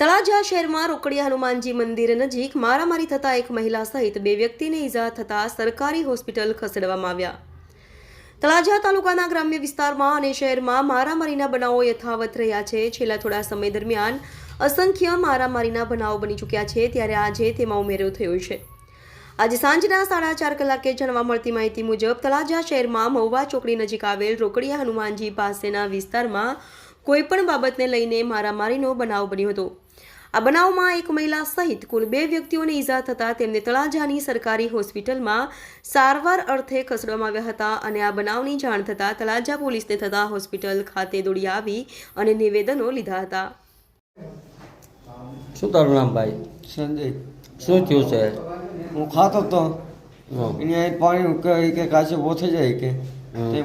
તળાજા શહેરમાં રોકડિયા હનુમાનજી મંદિર નજીક મારામારી થતા એક મહિલા સહિત બે વ્યક્તિને ઈજા થતા સરકારી હોસ્પિટલ ખસેડવામાં આવ્યા. તળાજા તાલુકાના ગ્રામ્ય વિસ્તારમાં અને શહેરમાં મારામારીના બનાવો યથાવત રહ્યા છે. છેલ્લા થોડા સમય દરમિયાન અસંખ્ય મારામારીના બનાવો બની ચૂક્યા છે, ત્યારે આજે તેમાં ઉમેરો થયો છે. આજે સાંજના સાડા ચાર કલાકે જાણવા મળતી માહિતી મુજબ તળાજા શહેરમાં મહુવા ચોકડી નજીક આવેલ રોકડિયા હનુમાનજી પાસેના વિસ્તારમાં કોઈપણ બાબતને લઈને મારામારીનો બનાવ બન્યો હતો. આ બનાવમાં એક મહિલા સહિત કુલ બે વ્યક્તિઓને ઈજા થતાં તેમને તળાજાની સરકારી હોસ્પિટલમાં સારવાર અર્થે ખસેડવામાં આવ્યા હતા અને આ બનાવની જાણ થતાં તળાજા પોલીસને થતાં હોસ્પિટલ ખાતે દોડી આવી અને નિવેદનો લીધા હતા. શું તારું નામ ભાઈ? સંજય. શું થયું છે? હું ખાતો તો અહીંયા પાણી કે કે કાચે બોથે જાય કે.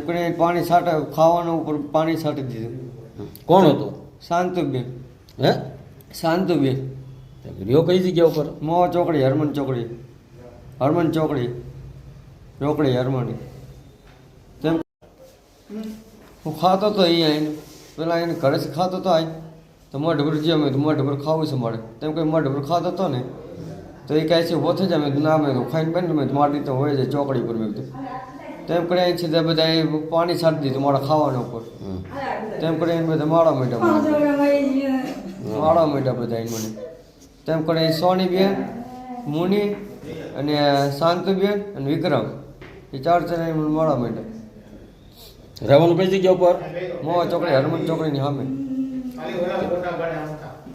કરીને પાણી છાંટે ખાવાનું ઉપર પાણી છાંટી દીધું. કોણ હતું? શાંતુબેન. હે? શાંતુબેન રહ્યો કઈ જગ્યા ઉપર? મો ચોકડી હરમન ચોકડી. હરમન ચોકડી. ચોકડી હરમણી. તેમ હું ખાતો હતો અહીંયા આવીને. પેલા એને ઘરેથી ખાતો તો આઈ તો મોઢ ભર જ્યાં મેં મોઢ પર ખાવું છે મારે. તેમ કંઈ મોઢ ભર ખાતો હતો ને. તો એ કહે છે પોતે જ અમે ના મેં તો ખાઈને બેન મેં મારી તો હોય છે ચોકડી પર. મેં કીધું. તેમ કરી અહીં છે બધા એ પાણી છાંટી દીધું મારા ખાવાના ઉપર. તેમ કરીને બધા માળા માંડ્યા માળા માંડ્યા બધા મને તેમ સોની બેન મુનિ અને શાંતુબેન અને વિક્રમ. એ ચાર જણા મને માળા માંડ્યા. રહેવાનું કઈ જગ્યા ઉપર? મોવા ચોકડી હરમન ચોકડીની સામે.